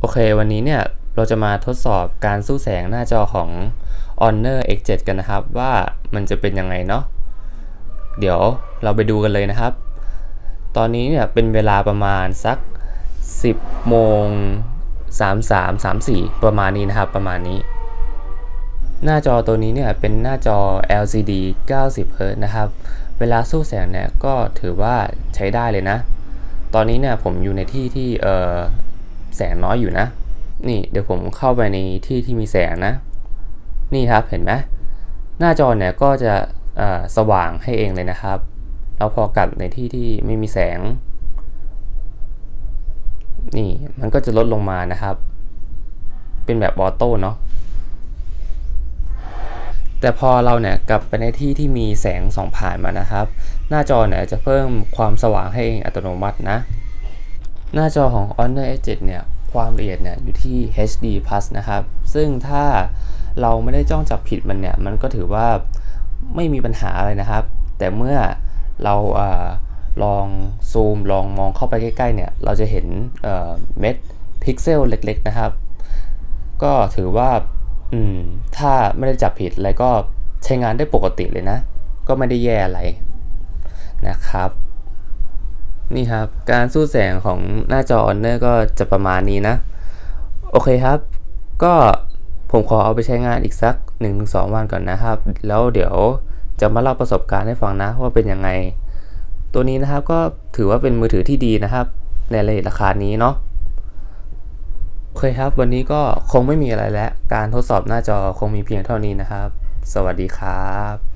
โอเค วันนี้เนี่ยเราจะมาทดสอบการสู้แสงหน้าจอของ Honor X7 กันนะครับ ว่ามันจะเป็นยังไงเนาะเดี๋ยวเราไปดูกันเลยนะครับ ตอนนี้เนี่ยเป็นเวลาประมาณสัก 10โมง33 34 ประมาณนี้นะครับประมาณนี้ หน้าจอตัวนี้เนี่ยเป็นหน้าจอ LCD 90 Hz นะครับ เวลาสู้แสงเนี่ยก็ถือว่าใช้ได้เลยนะ ตอนนี้เนี่ยผมอยู่ในที่ที่เออ แสงน้อยอยู่นะ นี่เดี๋ยวผมเข้าไปในที่ที่มีแสงนะ นี่ครับเห็นไหมหน้าจอเนี่ยก็จะสว่างให้เองเลยนะครับ แล้วพอกลับในที่ที่ไม่มีแสง นี่มันก็จะลดลงมานะครับ เป็นแบบออโต้เนาะแต่พอเราเนี่ยกลับไปในที่ที่มีแสงส่องผ่านมานะครับ หน้าจอเนี่ยจะเพิ่มความสว่างให้เองอัตโนมัตินะ หน้าจอของ Honor S7 เนี่ยความละเอียดเนี่ยอยู่ที่ HD Plus นะครับ ซึ่งถ้าเราไม่ได้จ้องจับผิดมันเนี่ย มันก็ถือว่าไม่มีปัญหาอะไรนะครับ แต่เมื่อเราอาลองซูมลองมองเข้าไปใกล้ๆเนี่ย เราจะเห็นเเม็ดพิกเซลเล็กๆนะครับ ก็ถือว่าถ้าไม่ได้จับผิดอะไรก็ใช้งานได้ปกติเลยนะ ก็ไม่ได้แย่อะไรนะครับ นี่ครับ การสู้แสงของหน้าจอ Honor ก็จะประมาณนี้นะ โอเคครับ ก็ผมขอเอาไปใช้งานอีกสัก 1-2 วันก่อนนะครับ แล้วเดี๋ยวจะมาเล่าประสบการณ์ให้ฟังนะว่าเป็นยังไง ตัวนี้นะครับก็ถือว่าเป็นมือถือที่ดีนะครับ ในราคานี้เนาะโอเคครับ วันนี้ก็คงไม่มีอะไรแล้ว การทดสอบหน้าจอคงมีเพียงเท่านี้นะครับ สวัสดีครับ